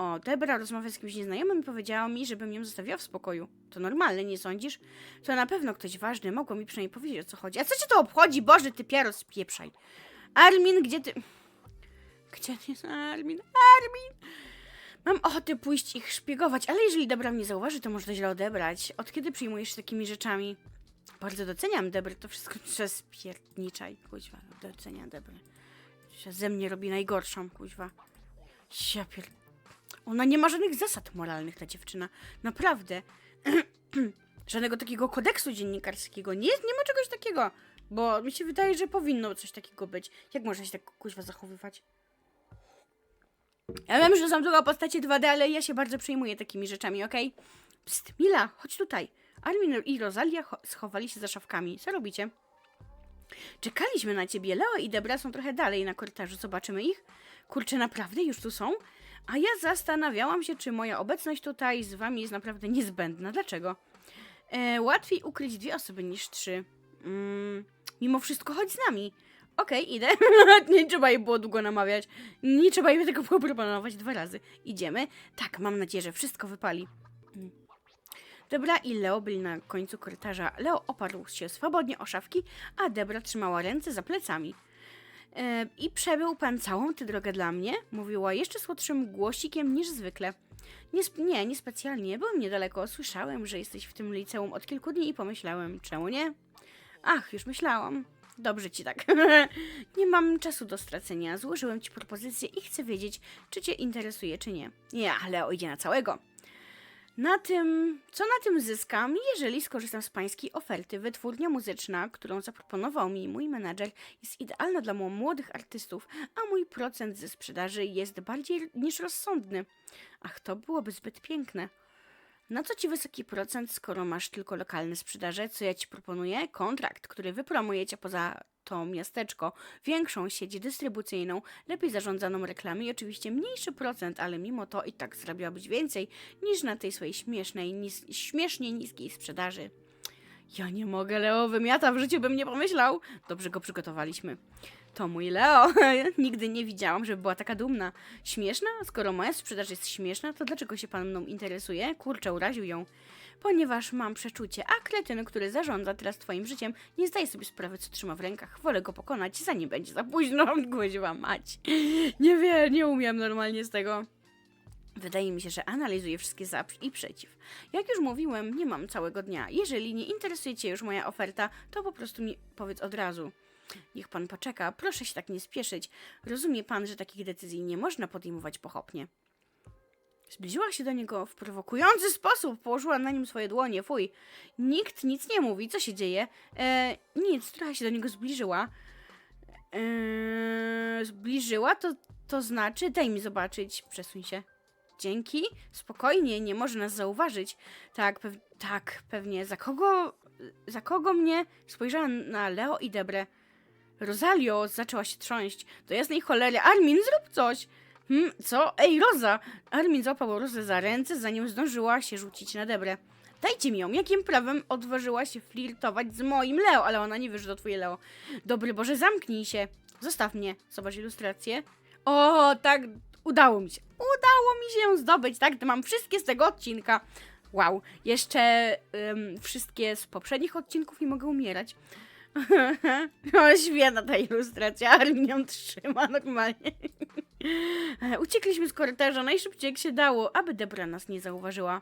O, Debra rozmawia z kimś nieznajomym i powiedziała mi, żebym ją zostawiła w spokoju. To normalne, nie sądzisz? To na pewno ktoś ważny, mogło mi przynajmniej powiedzieć, o co chodzi. A co cię to obchodzi? Boże, ty piaro, spieprzaj. Armin, gdzie ty... Gdzie jest Armin? Armin! Mam ochotę pójść ich szpiegować, ale jeżeli Debra mnie zauważy, to może to źle odebrać. Od kiedy przyjmujesz się takimi rzeczami? Bardzo doceniam Debrę, to wszystko przez pierniczaj, kuźwa. Doceniam Debrę. Się ze mnie robi najgorszą, kuźwa. Ja pier... Ona nie ma żadnych zasad moralnych, ta dziewczyna. Naprawdę. Żadnego takiego kodeksu dziennikarskiego. Nie, nie ma czegoś takiego. Bo mi się wydaje, że powinno coś takiego być. Jak można się tak kuźwa zachowywać? Ja wiem, że są tylko postacie 2D, ale ja się bardzo przejmuję takimi rzeczami, okej? Psst, Mila, chodź tutaj. Armin i Rosalia cho- schowali się za szafkami. Co robicie? Czekaliśmy na ciebie. Leo i Debra są trochę dalej na korytarzu. Zobaczymy ich. Kurczę, naprawdę już tu są? A ja zastanawiałam się, czy moja obecność tutaj z wami jest naprawdę niezbędna. Dlaczego? E, łatwiej ukryć dwie osoby niż trzy. Mm, mimo wszystko chodź z nami. Okej, idę. nie trzeba jej było długo namawiać. Nie trzeba jej tego proponować dwa razy. Idziemy. Tak, mam nadzieję, że wszystko wypali. Debra i Leo byli na końcu korytarza. Leo oparł się swobodnie o szafki, a Debra trzymała ręce za plecami. E, I przebył pan całą tę drogę dla mnie? Mówiła jeszcze słodszym głosikiem niż zwykle. Nie, nie, niespecjalnie. Byłem niedaleko. Słyszałem, że jesteś w tym liceum od kilku dni i pomyślałem, czemu nie? Ach, już myślałam. Dobrze ci tak. nie mam czasu do stracenia. Złożyłem ci propozycję i chcę wiedzieć, czy cię interesuje, czy nie. Nie, ale o idzie na całego. Na tym, co na tym zyskam, jeżeli skorzystam z pańskiej oferty? Wytwórnia muzyczna, którą zaproponował mi mój menadżer, jest idealna dla młodych artystów, a mój procent ze sprzedaży jest bardziej niż rozsądny. Ach, to byłoby zbyt piękne. Na co ci wysoki procent, skoro masz tylko lokalne sprzedaże? Co ja ci proponuję? Kontrakt, który wypromuje cię poza to miasteczko, większą sieć dystrybucyjną, lepiej zarządzaną reklamę i oczywiście mniejszy procent, ale mimo to i tak zrobiłabyś więcej niż na tej swojej śmiesznej, nis śmiesznie niskiej sprzedaży. Ja nie mogę, Leo wymiata, w życiu bym nie pomyślał. Dobrze go przygotowaliśmy. To mój Leo. Nigdy nie widziałam, żeby była taka dumna. Śmieszna? Skoro moja sprzedaż jest śmieszna, to dlaczego się pan mną interesuje? Kurczę, uraził ją. Ponieważ mam przeczucie, a kretyn, który zarządza teraz twoim życiem, nie zdaje sobie sprawy, co trzyma w rękach. Wolę go pokonać, zanim będzie za późno. Guźwa mać. Nie wiem, nie umiem normalnie z tego. Wydaje mi się, że analizuję wszystkie za i przeciw. Jak już mówiłem, nie mam całego dnia. Jeżeli nie interesuje Cię już moja oferta, to po prostu mi powiedz od razu. Niech pan poczeka, proszę się tak nie spieszyć. Rozumie pan, że takich decyzji nie można podejmować pochopnie. Zbliżyła się do niego w prowokujący sposób, położyła na nim swoje dłonie. Fuj, nikt nic nie mówi, co się dzieje? E, nic, trochę się do niego zbliżyła. E, zbliżyła, to, to znaczy, daj mi zobaczyć, przesuń się. Dzięki, spokojnie, nie może nas zauważyć. Tak, pew tak, pewnie. Za kogo, za kogo mnie? Spojrzałam na Leo i Debrę. Rosalio zaczęła się trząść. Do jasnej cholery. Armin, zrób coś! Hmm, co? Ej, Roza! Armin złapał Rozę za ręce, zanim zdążyła się rzucić na Debrę. Dajcie mi ją. Jakim prawem odważyła się flirtować z moim Leo? Ale ona nie wie, że to twoje Leo. Dobry Boże, zamknij się. Zostaw mnie. Zobacz ilustrację. O, tak, udało mi się. Udało mi się zdobyć, tak? To mam wszystkie z tego odcinka. Wow, jeszcze ym, wszystkie z poprzednich odcinków i mogę umierać. o, świetna ta ilustracja, ją trzyma normalnie. Uciekliśmy z korytarza najszybciej jak się dało, aby Debra nas nie zauważyła.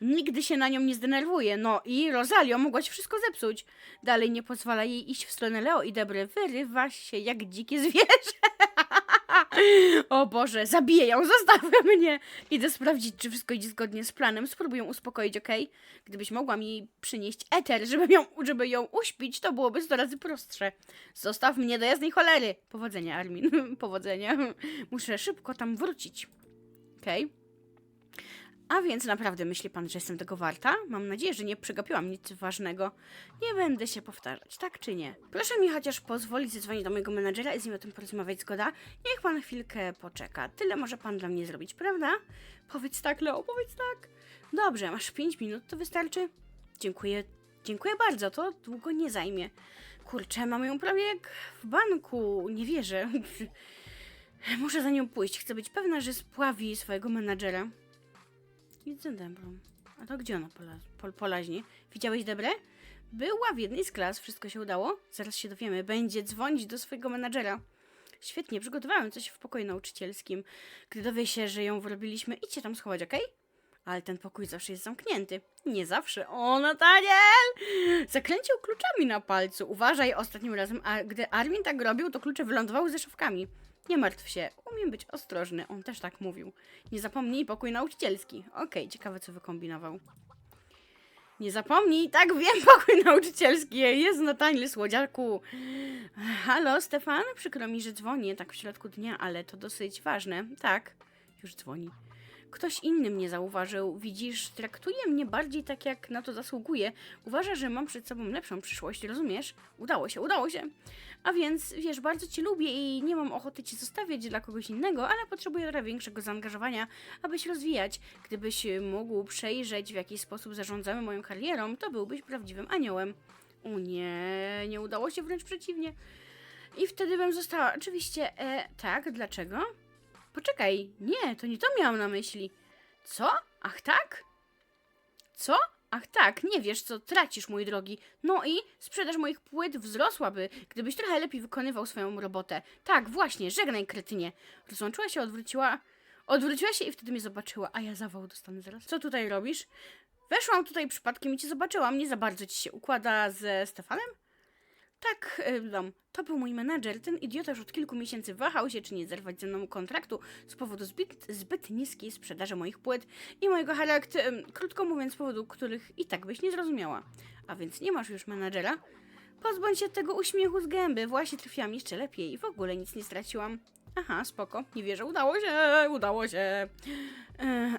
Nigdy się na nią nie zdenerwuje. No i Rosalio mogłaś wszystko zepsuć. Dalej nie pozwala jej iść w stronę Leo i Debry. Wyrywa się jak dzikie zwierzę. o Boże, zabiję ją, zostawmy mnie. Idę sprawdzić, czy wszystko idzie zgodnie z planem. Spróbuję uspokoić, okej? Gdybyś mogła mi przynieść eter, żeby ją, żeby ją uśpić, to byłoby 100 razy prostsze. Zostaw mnie do jasnej cholery. Powodzenia, Armin. Powodzenia. Muszę szybko tam wrócić. Okej? A więc naprawdę myśli pan, że jestem tego warta? Mam nadzieję, że nie przegapiłam nic ważnego. Nie będę się powtarzać, tak czy nie? Proszę mi chociaż pozwolić zadzwonić do mojego menadżera i z nim o tym porozmawiać, zgoda? Niech pan chwilkę poczeka. Tyle może pan dla mnie zrobić, prawda? Powiedz tak, Leo, powiedz tak. Dobrze, masz 5 minut, to wystarczy? Dziękuję, dziękuję bardzo, to długo nie zajmie. Kurczę, mamy ją prawie jak w banku, nie wierzę. Muszę za nią pójść, chcę być pewna, że spławi swojego menadżera. Widzę Debrą. A to gdzie ona pola, pol, polaźnie? Widziałeś Debrę? Była w jednej z klas, wszystko się udało? Zaraz się dowiemy. Będzie dzwonić do swojego menadżera. Świetnie, przygotowałem coś w pokoju nauczycielskim. Gdy dowie się, że ją wyrobiliśmy, idźcie tam schować, okej? Ale ten pokój zawsze jest zamknięty. Nie zawsze. O, Nataniel! Zakręcił kluczami na palcu. Uważaj ostatnim razem, a gdy Armin tak robił, to klucze wylądowały ze szafkami. Nie martw się, umiem być ostrożny. On też tak mówił. Nie zapomnij pokój nauczycielski. Okej, ciekawe co wykombinował. Nie zapomnij, tak wiem, pokój nauczycielski. Jest Nataniel, słodziaku. Halo, Stefan? Przykro mi, że dzwonię tak w środku dnia, ale to dosyć ważne. Tak, już dzwoni. Ktoś inny mnie zauważył. Widzisz, traktuje mnie bardziej tak, jak na to zasługuje. Uważa, że mam przed sobą lepszą przyszłość, rozumiesz? Udało się, udało się. A więc, wiesz, bardzo cię lubię i nie mam ochoty cię zostawiać dla kogoś innego, ale potrzebuję trochę większego zaangażowania, aby się rozwijać. Gdybyś mógł przejrzeć, w jaki sposób zarządzamy moją karierą, to byłbyś prawdziwym aniołem. O nie, nie udało się, wręcz przeciwnie. I wtedy bym została. Oczywiście, e, tak, dlaczego? Poczekaj, nie, to nie to miałam na myśli. Co? Ach tak? Co? Ach tak, nie wiesz co, tracisz, mój drogi. No i sprzedaż moich płyt wzrosłaby, gdybyś trochę lepiej wykonywał swoją robotę. Tak, właśnie, żegnaj, kretynie. Rozłączyła się, odwróciła... Odwróciła się i wtedy mnie zobaczyła, a ja zawał dostanę zaraz. Co tutaj robisz? Weszłam tutaj przypadkiem i cię zobaczyłam. Nie za bardzo ci się układa ze Stefanem? Tak, y, dom. To był mój menadżer. Ten idiota już od kilku miesięcy wahał się, czy nie zerwać ze mną kontraktu z powodu zbyt, zbyt niskiej sprzedaży moich płyt i mojego charakteru. Krótko mówiąc, z powodu których i tak byś nie zrozumiała. A więc nie masz już menadżera? Pozbądź się tego uśmiechu z gęby. Właśnie trafiłam jeszcze lepiej i w ogóle nic nie straciłam. Aha, spoko. Nie wierzę. Udało się, udało się. E,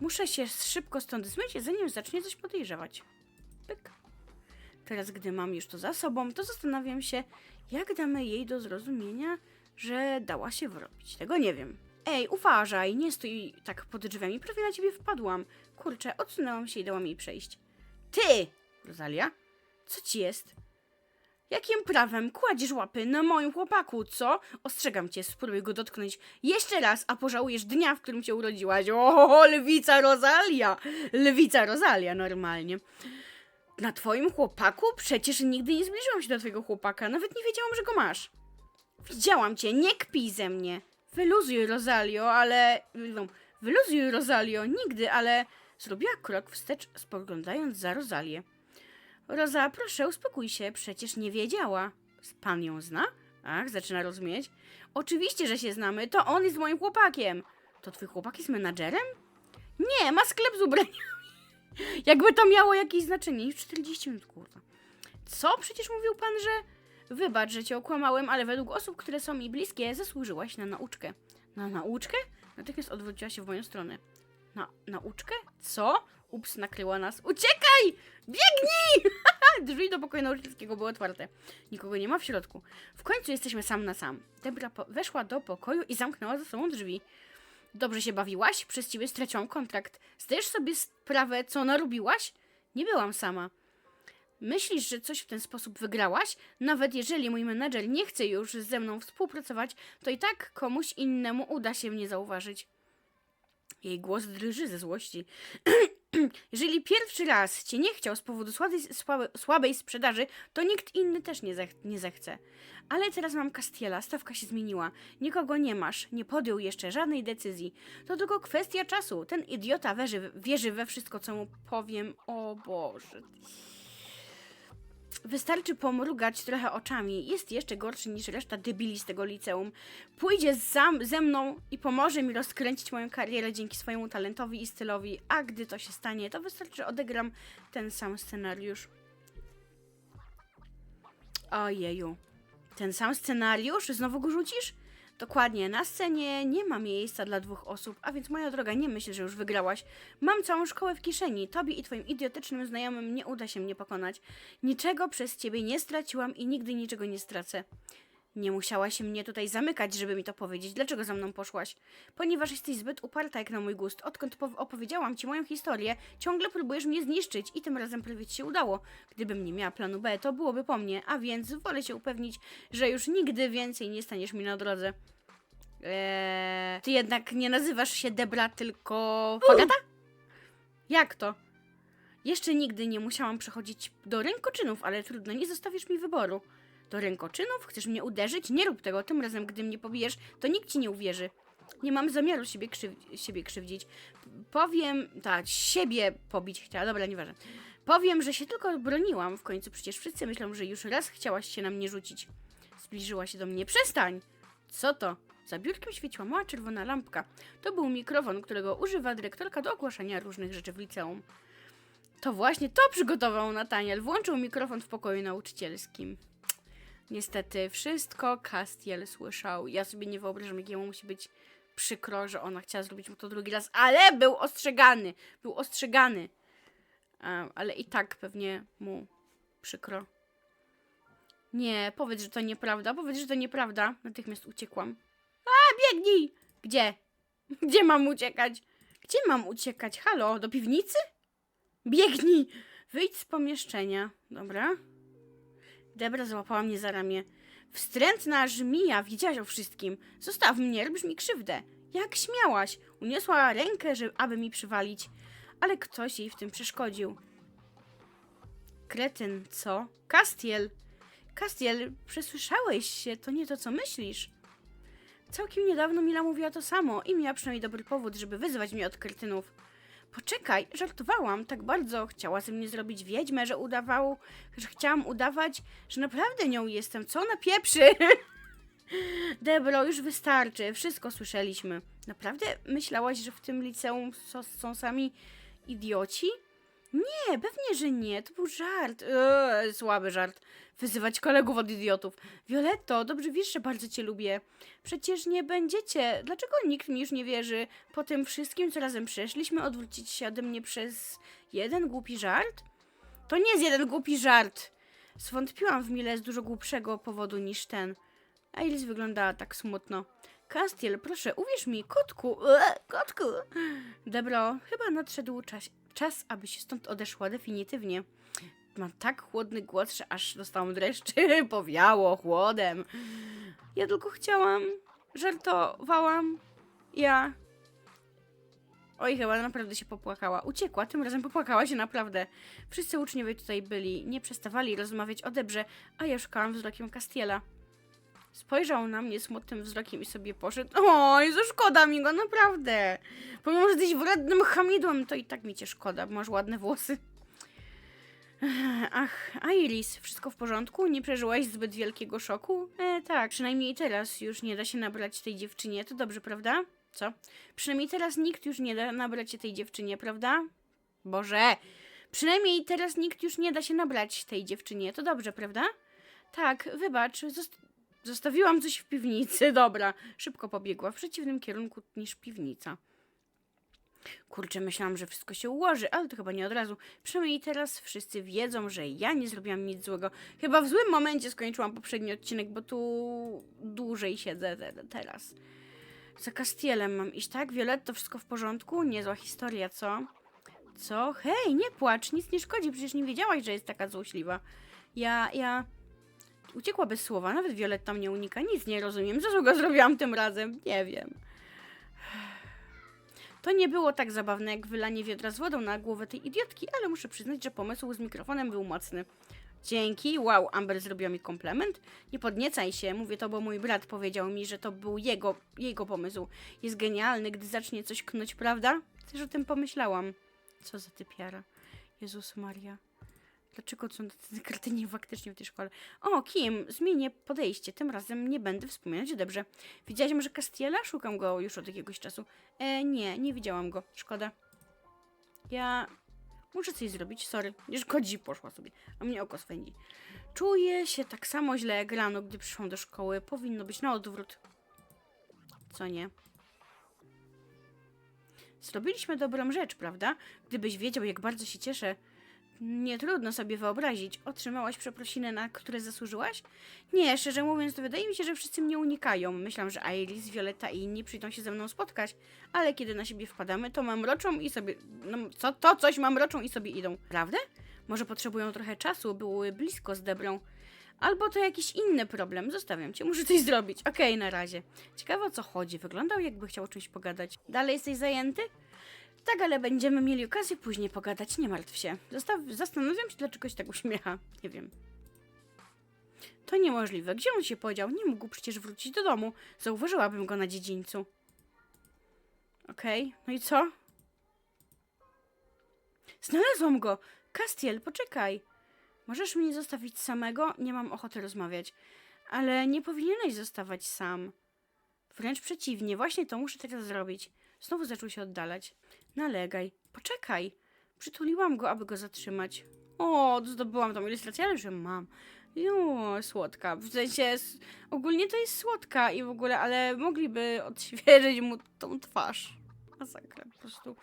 Muszę się szybko stąd zmyć, zanim zacznie coś podejrzewać. Pyk. Teraz, gdy mam już to za sobą, to zastanawiam się, jak damy jej do zrozumienia, że dała się wrobić. Tego nie wiem. Ej, uważaj, nie stój tak pod drzwiami, prawie na ciebie wpadłam. Kurczę, odsunęłam się i dałam jej przejść. Ty! Rosalia? Co ci jest? Jakim prawem kładziesz łapy na moim chłopaku, co? Ostrzegam cię, spróbuj go dotknąć jeszcze raz, a pożałujesz dnia, w którym cię urodziłaś. O, lwica Rosalia! Lwica Rosalia, normalnie. Na twoim chłopaku? Przecież nigdy nie zbliżyłam się do twojego chłopaka. Nawet nie wiedziałam, że go masz. Widziałam cię, nie kpij ze mnie. Wyluzuj, Rosalio, ale... no, Wyluzuj, Rosalio, nigdy, ale... Zrobiła krok wstecz, spoglądając za Rozalię. Roza, proszę, uspokój się, przecież nie wiedziała. Pan ją zna? Ach, zaczyna rozumieć. Oczywiście, że się znamy, to on jest moim chłopakiem. To twój chłopak jest menadżerem? Nie, ma sklep z ubraniami. Jakby to miało jakieś znaczenie. Już 40 minut, kurwa. Co? Przecież mówił pan, że... Wybacz, że cię okłamałem, ale według osób, które są mi bliskie, zasłużyłaś na nauczkę. Na nauczkę? Natychmiast odwróciła się w moją stronę. Na nauczkę? Co? Ups, nakryła nas. Uciekaj! Biegnij! Drzwi do pokoju nauczycielskiego były otwarte. Nikogo nie ma w środku. W końcu jesteśmy sam na sam. Debra weszła do pokoju i zamknęła za sobą drzwi. Dobrze się bawiłaś? Przez ciebie straciłam kontrakt. Zdajesz sobie sprawę, co narobiłaś? Nie byłam sama. Myślisz, że coś w ten sposób wygrałaś? Nawet jeżeli mój menedżer nie chce już ze mną współpracować, to i tak komuś innemu uda się mnie zauważyć. Jej głos drży ze złości. Jeżeli pierwszy raz cię nie chciał z powodu słabej, słabe- słabej sprzedaży, to nikt inny też nie, zech nie zechce. Ale teraz mam Castiela, stawka się zmieniła. Nikogo nie masz, nie podjął jeszcze żadnej decyzji. To tylko kwestia czasu. Ten idiota wierzy, wierzy we wszystko, co mu powiem. O Boże. Wystarczy pomrugać trochę oczami. Jest jeszcze gorszy niż reszta debili z tego liceum. Pójdzie sam, ze mną i pomoże mi rozkręcić moją karierę dzięki swojemu talentowi i stylowi. A gdy to się stanie, to wystarczy, że odegram ten sam scenariusz. Ojeju. Ten sam scenariusz? Znowu go rzucisz? Dokładnie, na scenie nie ma miejsca dla dwóch osób, a więc moja droga, nie myśl, że już wygrałaś. Mam całą szkołę w kieszeni. Tobie i twoim idiotycznym znajomym nie uda się mnie pokonać. Niczego przez ciebie nie straciłam i nigdy niczego nie stracę. Nie musiałaś mnie tutaj zamykać, żeby mi to powiedzieć. Dlaczego za mną poszłaś? Ponieważ jesteś zbyt uparta jak na mój gust. Odkąd po- opowiedziałam ci moją historię, ciągle próbujesz mnie zniszczyć i tym razem prawie ci się udało. Gdybym nie miała planu B, to byłoby po mnie, a więc wolę się upewnić, że już nigdy więcej nie staniesz mi na drodze. Eee, ty jednak nie nazywasz się Debra, tylko Fagata? Jak to? Jeszcze nigdy nie musiałam przechodzić do rękoczynów, ale trudno, nie zostawisz mi wyboru. Do rękoczynów? Chcesz mnie uderzyć? Nie rób tego. Tym razem, gdy mnie pobijesz, to nikt ci nie uwierzy. Nie mam zamiaru siebie, krzyw siebie krzywdzić. Powiem, tak, siebie pobić chciała, dobra, nieważne. Powiem, że się tylko broniłam. W końcu przecież wszyscy myślą, że już raz chciałaś się na mnie rzucić. Zbliżyła się do mnie. Przestań! Co to? Za biurkiem świeciła mała czerwona lampka. To był mikrofon, którego używa dyrektorka do ogłaszania różnych rzeczy w liceum. To właśnie to przygotował Nataniel. Włączył mikrofon w pokoju nauczycielskim. Niestety, wszystko Castiel słyszał. Ja sobie nie wyobrażam, jak jemu musi być przykro, że ona chciała zrobić mu to drugi raz, ale był ostrzegany. Był ostrzegany. A, ale i tak pewnie mu przykro. Nie, powiedz, że to nieprawda. Powiedz, że to nieprawda. Natychmiast uciekłam. A, biegnij! Gdzie? Gdzie mam uciekać? Gdzie mam uciekać? Halo, do piwnicy? Biegnij! Wyjdź z pomieszczenia. Dobra. Debra złapała mnie za ramię. Wstrętna żmija, wiedziałaś o wszystkim. Zostaw mnie, robisz mi krzywdę. Jak śmiałaś? Uniosła rękę, że, aby mi przywalić, ale ktoś jej w tym przeszkodził. Kretyn, co? Kastiel! Kastiel, przesłyszałeś się, to nie to, co myślisz. Całkiem niedawno Mila mówiła to samo i miała przynajmniej dobry powód, żeby wyzwać mnie od kretynów. Poczekaj, żartowałam, tak bardzo chciała ze mnie zrobić wiedźmę, że udawał, że chciałam udawać, że naprawdę nią jestem. Co ona pieprzy? Debro, już wystarczy, wszystko słyszeliśmy. Naprawdę myślałaś, że w tym liceum są sami idioci? Nie, pewnie, że nie, to był żart. Eee, słaby żart. Wyzywać kolegów od idiotów. Violetto, dobrze wiesz, że bardzo cię lubię. Przecież nie będziecie. Dlaczego nikt mi już nie wierzy? Po tym wszystkim, co razem przeszliśmy, odwrócić się ode mnie przez jeden głupi żart? To nie jest jeden głupi żart. Zwątpiłam w Mile z dużo głupszego powodu niż ten. Ailis wyglądała tak smutno. Castiel, proszę, uwierz mi, kotku, Ue, kotku. Debro, chyba nadszedł czas, czas, aby się stąd odeszła definitywnie. Mam tak chłodny głos, że aż dostałam dreszczy, powiało chłodem. Ja tylko chciałam, żartowałam. Ja. Oj, chyba naprawdę się popłakała. Uciekła, tym razem popłakała się naprawdę. Wszyscy uczniowie tutaj byli, nie przestawali rozmawiać o Debrze, a ja szukałam wzrokiem Castiela. Spojrzał na mnie smutnym wzrokiem i sobie poszedł. Oj, za szkoda mi go, naprawdę. Pomimo, że jesteś wrednym hamidłem, to i tak mi cię szkoda, bo masz ładne włosy. Ach, Iris, wszystko w porządku? Nie przeżyłaś zbyt wielkiego szoku? E, tak, przynajmniej teraz już nie da się nabrać tej dziewczynie, to dobrze, prawda? Co? Przynajmniej teraz nikt już nie da nabrać się tej dziewczynie, prawda? Boże! Przynajmniej teraz nikt już nie da się nabrać tej dziewczynie, to dobrze, prawda? Tak, wybacz, zostawiłam coś w piwnicy, dobra. Szybko pobiegła w przeciwnym kierunku niż piwnica. Kurczę, myślałam, że wszystko się ułoży, ale to chyba nie od razu. Przynajmniej teraz wszyscy wiedzą, że ja nie zrobiłam nic złego. Chyba w złym momencie skończyłam poprzedni odcinek, bo tu dłużej siedzę te, teraz. Za Castielem mam iść, tak? Violetto, wszystko w porządku? Niezła historia, co? Co? Hej, nie płacz, nic nie szkodzi, przecież nie wiedziałaś, że jest taka złośliwa. Ja, ja... Uciekła bez słowa, nawet Violetta mnie unika, nic nie rozumiem. Co złego zrobiłam tym razem? Nie wiem. To nie było tak zabawne jak wylanie wiadra z wodą na głowę tej idiotki, ale muszę przyznać, że pomysł z mikrofonem był mocny. Dzięki, wow, Amber zrobiła mi komplement. Nie podniecaj się, mówię to, bo mój brat powiedział mi, że to był jego, jego pomysł. Jest genialny, gdy zacznie coś knuć, prawda? Też o tym pomyślałam. Co za typiara. Jezus Maria. Dlaczego są tacy kretyni faktycznie w tej szkole? O, Kim, zmienię podejście. Tym razem nie będę wspominać dobrze. Widziałaś może Castiela? Szukam go już od jakiegoś czasu. E, nie, nie widziałam go. Szkoda. Ja muszę coś zrobić, sorry. Nie szkodzi, poszła sobie. A mnie oko swędzi. Czuję się tak samo źle jak rano, gdy przyszłam do szkoły. Powinno być na odwrót. Co nie? Zrobiliśmy dobrą rzecz, prawda? Gdybyś wiedział, jak bardzo się cieszę. Nie trudno sobie wyobrazić. Otrzymałaś przeprosiny, na które zasłużyłaś? Nie, szczerze mówiąc, to wydaje mi się, że wszyscy mnie unikają. Myślałam, że Iris, Violetta i inni przyjdą się ze mną spotkać, ale kiedy na siebie wpadamy, to mam roczą i sobie... No, co, to coś mam roczą i sobie idą. Prawda? Może potrzebują trochę czasu, były blisko z Debrą. Albo to jakiś inny problem. Zostawiam cię, muszę coś zrobić. Okej, na razie. Ciekawe o co chodzi. Wyglądał jakby chciał o czymś pogadać. Dalej jesteś zajęty? Tak, ale będziemy mieli okazję później pogadać, nie martw się. Zostaw, zastanawiam się, dlaczego się tak uśmiecha. Nie wiem. To niemożliwe. Gdzie on się podział? Nie mógł przecież wrócić do domu. Zauważyłabym go na dziedzińcu. Okej, no i co? Znalazłam go! Castiel, poczekaj. Możesz mnie zostawić samego? Nie mam ochoty rozmawiać. Ale nie powinieneś zostawać sam. Wręcz przeciwnie, właśnie to muszę teraz zrobić. Znowu zaczął się oddalać. Nalegaj. Poczekaj. Przytuliłam go, aby go zatrzymać. O, zdobyłam tą ilustrację, ale że mam. Jo, słodka. W sensie, ogólnie to jest słodka i w ogóle, ale mogliby odświeżyć mu tą twarz. Masakra, po prostu.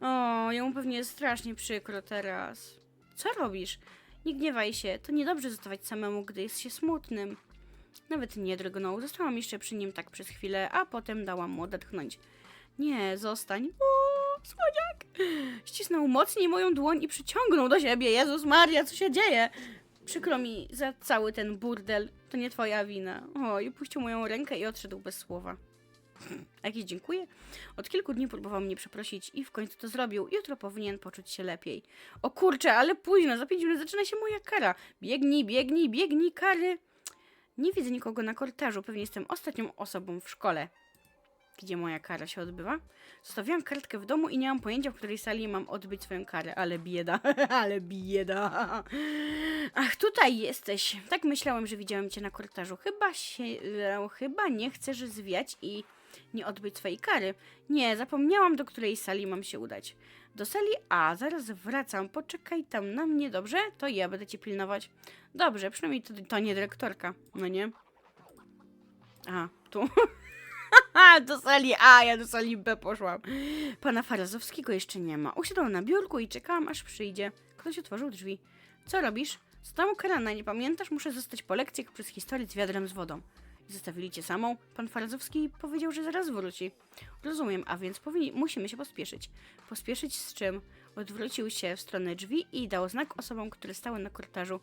O, jemu pewnie jest strasznie przykro teraz. Co robisz? Nie gniewaj się, to niedobrze zostawać samemu, gdy jest się smutnym. Nawet nie drgnął, zostałam jeszcze przy nim tak przez chwilę, a potem dałam mu odetchnąć. Nie, zostań. O, słodziak! Ścisnął mocniej moją dłoń i przyciągnął do siebie. Jezus Maria, co się dzieje? Przykro mi za cały ten burdel. To nie twoja wina. O, i puścił moją rękę i odszedł bez słowa. Jakieś dziękuję. Od kilku dni próbował mnie przeprosić i w końcu to zrobił. Jutro powinien poczuć się lepiej. O kurczę, ale późno, za pięć minut zaczyna się moja kara. Biegnij, biegnij, biegnij, kary. Nie widzę nikogo na korytarzu. Pewnie jestem ostatnią osobą w szkole. Gdzie moja kara się odbywa? Zostawiłam kartkę w domu i nie mam pojęcia, w której sali mam odbyć swoją karę. Ale bieda, ale bieda. Ach, tutaj jesteś. Tak myślałem, że widziałem cię na korytarzu. Chyba się, chyba nie chcesz zwiać i nie odbyć swojej kary. Nie, zapomniałam, do której sali mam się udać. Do sali A, zaraz wracam. Poczekaj tam na mnie, dobrze? To ja będę cię pilnować. Dobrze, przynajmniej to, to nie dyrektorka, no nie? Aha, tu. do sali A, ja do sali B poszłam. Pana Farazowskiego jeszcze nie ma. Usiadłam na biurku i czekałam, aż przyjdzie. Ktoś otworzył drzwi. Co robisz? Zostałam karana, nie pamiętasz? Muszę zostać po lekcjach przez historię z wiadrem z wodą. Zostawili cię samą? Pan Farazowski powiedział, że zaraz wróci. Rozumiem, a więc powinni, musimy się pospieszyć. Pospieszyć z czym? Odwrócił się w stronę drzwi i dał znak osobom, które stały na korytarzu.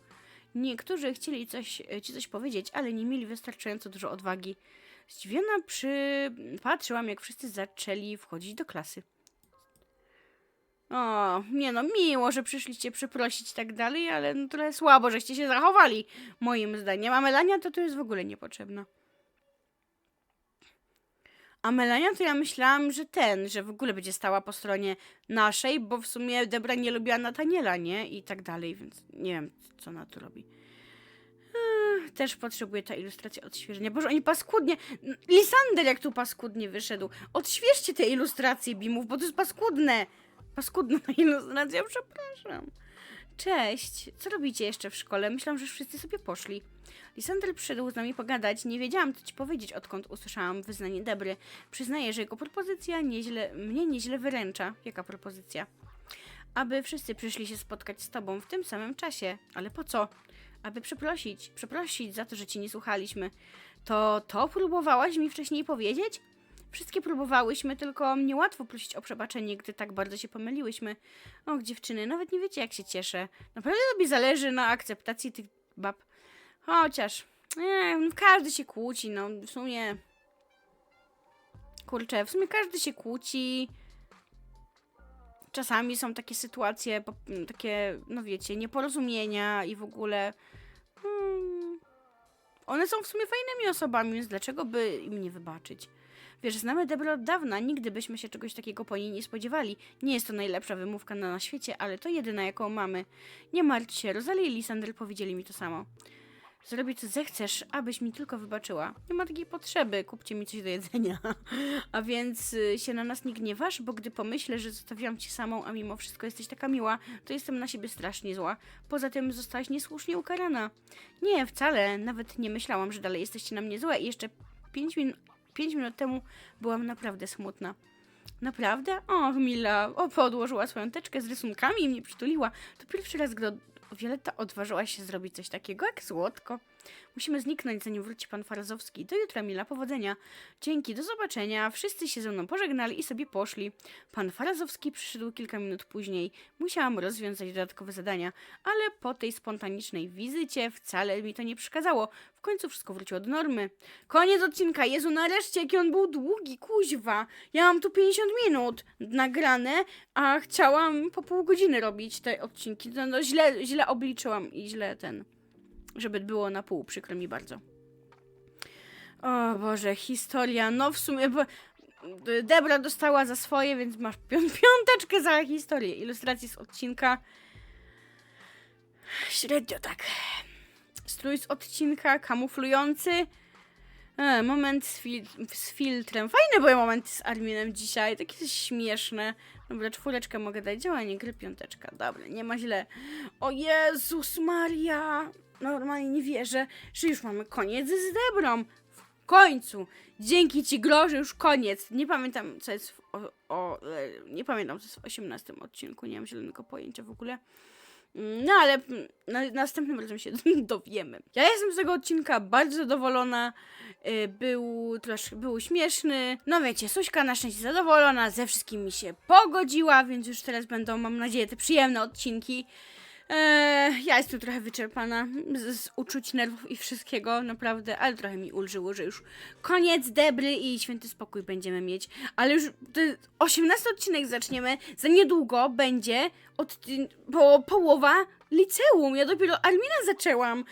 Niektórzy chcieli coś, ci coś powiedzieć, ale nie mieli wystarczająco dużo odwagi. Zdziwiona przypatrzyłam, jak wszyscy zaczęli wchodzić do klasy. O, nie no, miło, że przyszliście przeprosić i tak dalej, ale no trochę słabo, żeście się zachowali, moim zdaniem. A Melania to tu jest w ogóle niepotrzebna. A Melania to ja myślałam, że ten, że w ogóle będzie stała po stronie naszej, bo w sumie Debra nie lubiła Nataniela, nie? I tak dalej, więc nie wiem, co ona tu robi. Też potrzebuje ta ilustracja odświeżenia. Boże, oni paskudnie... Lisander jak tu paskudnie wyszedł. Odświeżcie te ilustracje Bimów, bo to jest paskudne. Paskudna ilustracja, przepraszam. Cześć, co robicie jeszcze w szkole? Myślałam, że wszyscy sobie poszli. Lisander przyszedł z nami pogadać. Nie wiedziałam, co ci powiedzieć, odkąd usłyszałam wyznanie Debry. Przyznaję, że jego propozycja nieźle, mnie nieźle wyręcza. Jaka propozycja? Aby wszyscy przyszli się spotkać z tobą w tym samym czasie. Ale po co? Aby przeprosić. Przeprosić za to, że ci nie słuchaliśmy. To to próbowałaś mi wcześniej powiedzieć? Wszystkie próbowałyśmy, tylko mnie łatwo prosić o przebaczenie, gdy tak bardzo się pomyliłyśmy. Och, dziewczyny, nawet nie wiecie, jak się cieszę. Naprawdę tobie zależy na akceptacji tych bab. Chociaż, nie, no każdy się kłóci, no w sumie... Kurczę, w sumie każdy się kłóci. Czasami są takie sytuacje, takie, no wiecie, nieporozumienia i w ogóle... One są w sumie fajnymi osobami, więc dlaczego by im nie wybaczyć? Wiesz, znamy Debrę od dawna, nigdy byśmy się czegoś takiego po niej nie spodziewali. Nie jest to najlepsza wymówka na, na świecie, ale to jedyna, jaką mamy. Nie martw się, Rosalie i Lisander powiedzieli mi to samo. Zrobię co zechcesz, abyś mi tylko wybaczyła. Nie ma takiej potrzeby, kupcie mi coś do jedzenia. A więc y, się na nas nie gniewasz, bo gdy pomyślę, że zostawiłam cię samą, a mimo wszystko jesteś taka miła, to jestem na siebie strasznie zła. Poza tym zostałaś niesłusznie ukarana. Nie, wcale. Nawet nie myślałam, że dalej jesteście na mnie złe i jeszcze pięć minut 5 minut temu byłam naprawdę smutna. Naprawdę? Och, Mila, o, podłożyła swoją teczkę z rysunkami i mnie przytuliła. To pierwszy raz, gdy Wioletta odważyła się zrobić coś takiego, jak słodko. Musimy zniknąć, zanim wróci pan Farazowski. Do jutra, Mila, powodzenia. Dzięki, do zobaczenia. Wszyscy się ze mną pożegnali i sobie poszli. Pan Farazowski przyszedł kilka minut później. Musiałam rozwiązać dodatkowe zadania, ale po tej spontanicznej wizycie wcale mi to nie przeszkadzało. W końcu wszystko wróciło do normy. Koniec odcinka. Jezu, nareszcie, jaki on był długi, kuźwa. Ja mam tu 50 minut nagrane, a chciałam po pół godziny robić te odcinki. No, no źle, źle obliczyłam i źle ten żeby było na pół, przykro mi bardzo. O Boże, historia, no w sumie, bo Debra dostała za swoje, więc masz pią- piąteczkę za historię. Ilustracje z odcinka. Średnio tak. Strój z odcinka, kamuflujący. E, moment z, fil- z filtrem. Fajne były momenty z Arminem dzisiaj, takie śmieszne. Dobra, czwóreczkę mogę dać, działanie gry piąteczka. Dobra, nie ma źle. O Jezus Maria! Normalnie nie wierzę, że już mamy koniec z Debrą. W końcu! Dzięki ci, Gro, że już koniec. Nie pamiętam, co jest w, o, o, e, Nie pamiętam, co jest w 18 odcinku. Nie mam zielonego pojęcia w ogóle. Mm, No ale mm, na, następnym razem się dowiemy. Ja jestem z tego odcinka bardzo zadowolona. Y, Był troszkę był śmieszny. No wiecie, Suśka na szczęście zadowolona, ze wszystkim mi się pogodziła, więc już teraz będą, mam nadzieję, te przyjemne odcinki. Eee, ja jestem trochę wyczerpana z, z uczuć, nerwów i wszystkiego, naprawdę, ale trochę mi ulżyło, że już koniec Debry i święty spokój będziemy mieć. Ale już te 18 odcinek zaczniemy, za niedługo będzie od, po, połowa liceum. Ja dopiero Armina zaczęłam.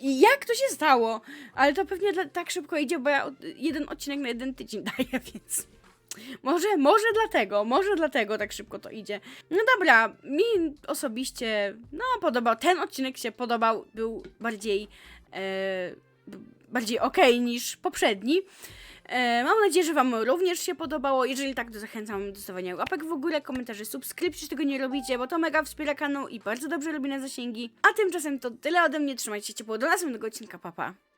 Jak to się stało? Ale to pewnie dla, tak szybko idzie, bo ja od, jeden odcinek na jeden tydzień daję, więc... Może, może dlatego, może dlatego tak szybko to idzie. No dobra, mi osobiście, no podobał, ten odcinek się podobał, był bardziej, e, bardziej okej niż poprzedni. E, mam nadzieję, że Wam również się podobało. Jeżeli tak, to zachęcam do dostawania łapek w górę, komentarzy, subskrypcji, jeśli tego nie robicie, bo to mega wspiera kanał i bardzo dobrze robi na zasięgi. A tymczasem to tyle ode mnie. Trzymajcie się ciepło. Do następnego odcinka. Papa. Pa.